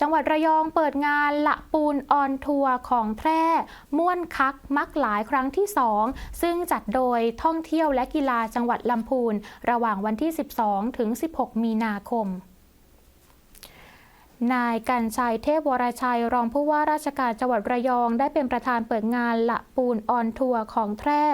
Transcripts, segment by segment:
จังหวัดระยองเปิดงานละปูนออนทัวร์ของแพร่ม่วนคักมักหลายครั้งที่ 2 ซึ่งจัดโดยท่องเที่ยวและกีฬาจังหวัดลำพูน ระหว่างวันที่ 12 ถึง 16 มีนาคม นายกันชัยเทพวรชัย รองผู้ว่าราชการจังหวัดระยอง ได้เป็นประธานเปิดงานละปูนออนทัวร์ของแพร่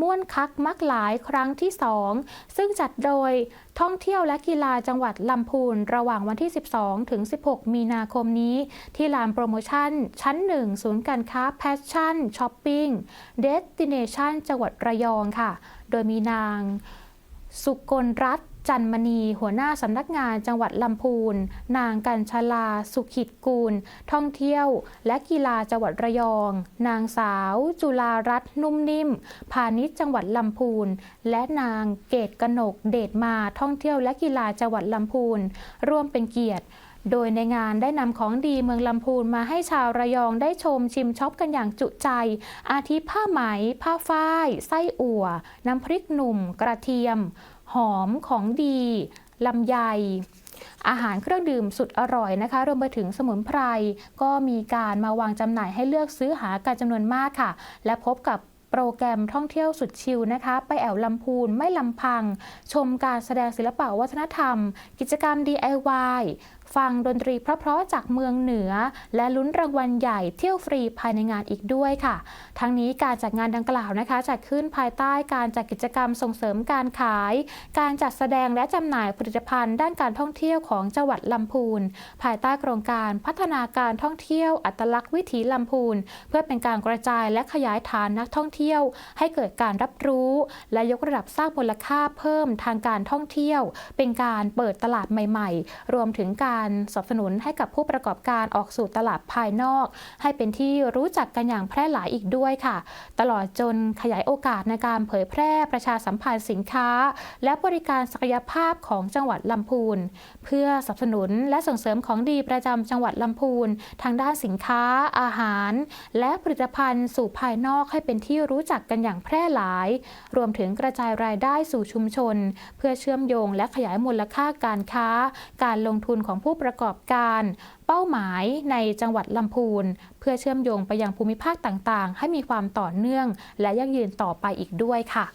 ม่วนคักมักหลายครั้งที่ 2 ซึ่งจัดโดยท่องเที่ยวและกีฬาจังหวัดลำพูน ระหว่างวันที่ 12 ถึง 16 มีนาคมนี้ ที่ลานโปรโมชั่น ชั้น 1 ศูนย์การค้าแพชชั่นช้อปปิ้งเดสติเนชันจังหวัดระยองค่ะ โดยมีนาง สุกลรัตน์ จันมณี หัวหน้าสำนักงานจังหวัดลำพูน นางกัญชลา สุขิตกูล ท่องเที่ยว และกีฬาจังหวัดระยอง นางสาว จุลารัตน์นุ่มนิ่ม พาณิชย์จังหวัดลำพูน และนางเกตกนกเดชมาท่องเที่ยวและกีฬาจังหวัดลำพูน ร่วมเป็นเกียรติโดยในงานได้นำของดีเมืองลำพูนมาให้ชาวระยองได้ชมชิมช็อปกันอย่างจุใจ อาทิผ้าไหม ผ้าฝ้าย ไส้อั่ว น้ำพริกหนุ่ม กระเทียม หอมของดีลำไย อาหารเครื่องดื่มสุดอร่อยนะคะ รวมไปถึงสมุนไพร ก็มีการมาวางจำหน่ายให้เลือกซื้อหากันจำนวนมากค่ะ และพบกับโปรแกรมท่องเที่ยวสุดชิลนะคะ ไปแอวลำพูนไม่ลำพัง ชมการแสดงศิลปะวัฒนธรรม กิจกรรม DIY ฟังดนตรีเพราะๆจากเมืองเหนือ และลุ้นรางวัลใหญ่เที่ยวฟรีภายในงานอีกด้วยค่ะ ทั้งนี้การจัดงานดังกล่าวนะคะจัดขึ้นภายใต้การจัดกิจกรรมส่งเสริมการขาย การจัดแสดงและจำหน่ายผลิตภัณฑ์ด้านการท่องเที่ยวของจังหวัดลำพูน ภายใต้โครงการพัฒนาการท่องเที่ยวอัตลักษณ์วิถีลำพูน เพื่อเป็นการกระจายและขยายฐานนักท่องเที่ยว ให้เกิดการรับรู้ และยกระดับสร้างมูลค่าเพิ่มทางการท่องเที่ยว เป็นการเปิดตลาดใหม่ ๆ รวมถึงการการสนับสนุนให้กับผู้ประกอบการออกสู่ตลาดภายนอก ให้เป็นที่รู้จักกันอย่างแพร่หลายอีกด้วยค่ะ ตลอดจนขยายโอกาสในการเผยแพร่ประชาสัมพันธ์สินค้า และบริการศักยภาพของจังหวัดลำพูน เพื่อสนับสนุนและส่งเสริมของดีประจำจังหวัดลำพูน ทางด้านสินค้า อาหาร และผลิตภัณฑ์สู่ภายนอกให้เป็นที่รู้จักกันอย่างแพร่หลาย รวมถึงกระจายรายได้สู่ชุมชน เพื่อเชื่อมโยงและขยายมูลค่าการค้า การลงทุนของผู้ประกอบการ เป้าหมายในจังหวัดลำพูน เพื่อเชื่อมโยงไปยังภูมิภาคต่างๆ ให้มีความต่อเนื่อง และยั่งยืนต่อไปอีกด้วยค่ะ